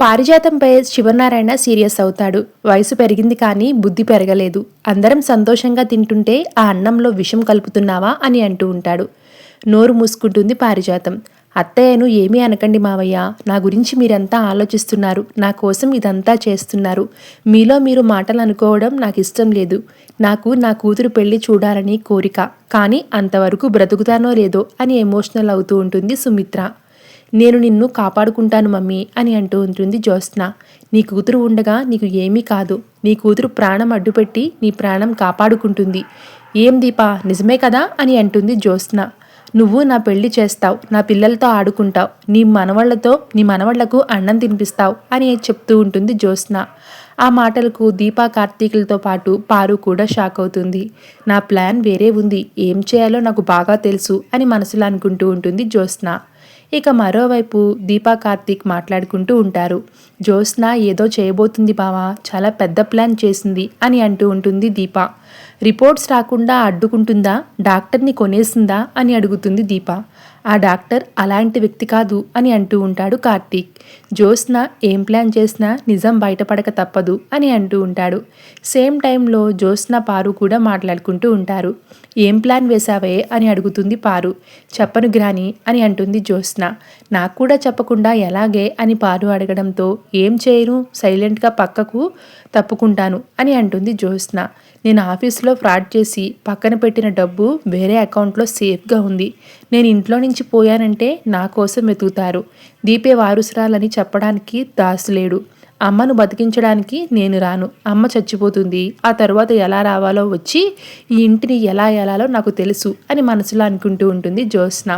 పారిజాతంపై Sivanarayana serious అవుతాడు. వయసు పెరిగింది కానీ బుద్ధి పెరగలేదు. అందరం సంతోషంగా తింటుంటే ఆ అన్నంలో విషం కలుపుతున్నావా అని అంటూ ఉంటాడు. నోరు మూసుకుంటుంది పారిజాతం. అత్తయ్యను ఏమీ అనకండి మావయ్య నా గురించి మీరంతా ఆలోచిస్తున్నారు. నా కోసం ఇదంతా చేస్తున్నారు. మీలో మీరు మాటలు అనుకోవడం నాకు ఇష్టం లేదు. నాకు నా కూతురు పెళ్ళి చూడాలని కోరిక. కానీ అంతవరకు బ్రతుకుతానో లేదో అని ఎమోషనల్ అవుతూ ఉంటుంది సుమిత్ర. నేను నిన్ను కాపాడుకుంటాను మమ్మీ అని అంటూ ఉంటుంది జ్యోత్స్న. నీ కూతురు ఉండగా నీకు ఏమీ కాదు. నీ కూతురు ప్రాణం అడ్డుపెట్టి నీ ప్రాణం కాపాడుకుంటుంది. ఏం దీపా నిజమే కదా? అని అంటుంది జ్యోత్స్న. నువ్వు నా పెళ్ళి చేస్తావు నా పిల్లలతో ఆడుకుంటావు నీ మనవళ్ళతో నీ మనవళ్ళకు అన్నం తినిపిస్తావు అని చెప్తూ ఉంటుంది జ్యోత్స్న. ఆ మాటలకు దీపా కార్తీకులతో పాటు పారు కూడా షాక్ అవుతుంది. నా ప్లాన్ వేరే ఉంది ఏం చేయాలో నాకు బాగా తెలుసు అని మనసులో అనుకుంటూ ఉంటుంది జ్యోత్స్న. ఇక మరోవైపు దీపా కార్తీక్ మాట్లాడుకుంటూ ఉంటారు. జ్యోత్స్న ఏదో చేయబోతుంది బావా చాలా పెద్ద ప్లాన్ చేసింది అని అంటూ ఉంటుంది దీప. రిపోర్ట్స్ రాకుండా అడ్డుకుంటుందా? డాక్టర్ని కొనేసిందా? అని అడుగుతుంది దీప. ఆ డాక్టర్ అలాంటి వ్యక్తి కాదు అని అంటూ ఉంటాడు కార్తీక్. జ్యోత్స్న ఏం ప్లాన్ చేసినా నిజం బయటపడక తప్పదు అని అంటూ ఉంటాడు. సేమ్ టైంలో జ్యోత్స్న పారు కూడా మాట్లాడుకుంటూ ఉంటారు. ఏం ప్లాన్ వేశావే? అని అడుగుతుంది పారు. చెప్పను గ్రాని అని అంటుంది జ్యోత్స్న. నాకు కూడా చెప్పకుండా ఎలాగే? అని పారు అడగడంతో ఏం చేయను? సైలెంట్గా పక్కకు తప్పుకుంటాను అని అంటుంది జ్యోత్స్న. నేను ఆఫీస్లో ఫ్రాడ్ చేసి పక్కన పెట్టిన డబ్బు వేరే అకౌంట్లో సేఫ్గా ఉంది. నేను ఇంట్లో నుంచి పోయానంటే నా కోసం వెతుకుతారు. దీపే వారుసురాలని చెప్పడానికి దాసులేడు. అమ్మను బతికించడానికి నేను రాను. అమ్మ చచ్చిపోతుంది. ఆ తర్వాత ఎలా రావాలో వచ్చి ఈ ఇంటిని ఎలా ఎలాలో నాకు తెలుసు అని మనసులో అనుకుంటూ ఉంటుంది జ్యోత్స్న.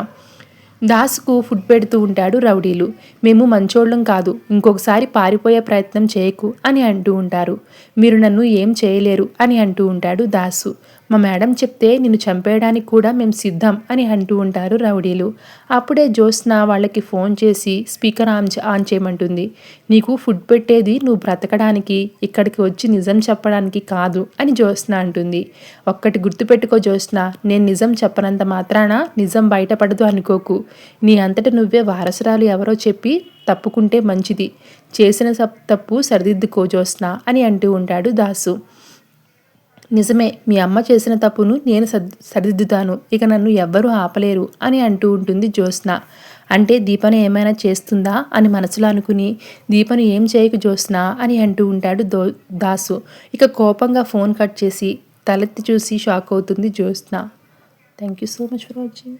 దాసుకు ఫుడ్ పెడుతూ ఉంటాడు రౌడీలు. మేము మంచోళ్ళం కాదు ఇంకొకసారి పారిపోయే ప్రయత్నం చేయకు అని అంటూ ఉంటారు. మీరు నన్ను ఏం చేయలేరు అని అంటూ ఉంటాడు దాసు. మా మేడం చెప్తే నిన్ను చంపేయడానికి కూడా మేము సిద్ధం అని అంటూ ఉంటారు రౌడీలు. అప్పుడే జ్యోత్స్న వాళ్ళకి ఫోన్ చేసి స్పీకర్ ఆన్ ఆన్ చేయమంటుంది. నీకు ఫుడ్ పెట్టేది నువ్వు బ్రతకడానికి ఇక్కడికి వచ్చి నిజం చెప్పడానికి కాదు అని జ్యోత్స్న అంటుంది. ఒక్కటి గుర్తుపెట్టుకో జ్యోత్స్న నేను నిజం చెప్పనంత మాత్రాన నిజం బయటపడదు అనుకోకు. నీ అంతట నువ్వే వారసురాలు ఎవరో చెప్పి తప్పుకుంటే మంచిది. చేసిన తప్పు సరిదిద్దుకో జ్యోత్స్న అని అంటూ ఉంటాడు దాసు. నిజమే మీ అమ్మ చేసిన తప్పును నేను సరిదిద్దుతాను ఇక నన్ను ఎవ్వరూ ఆపలేరు అని అంటూ ఉంటుంది జ్యోత్స్న. అంటే దీపను ఏమైనా చేస్తుందా అని మనసులో అనుకుని దీపను ఏం చేయకు జ్యోత్స్న అని అంటూ ఉంటాడు దో దాసు. ఇక కోపంగా ఫోన్ కట్ చేసి తలెత్తి చూసి షాక్ అవుతుంది Jyotsna. Thank you so much for watching.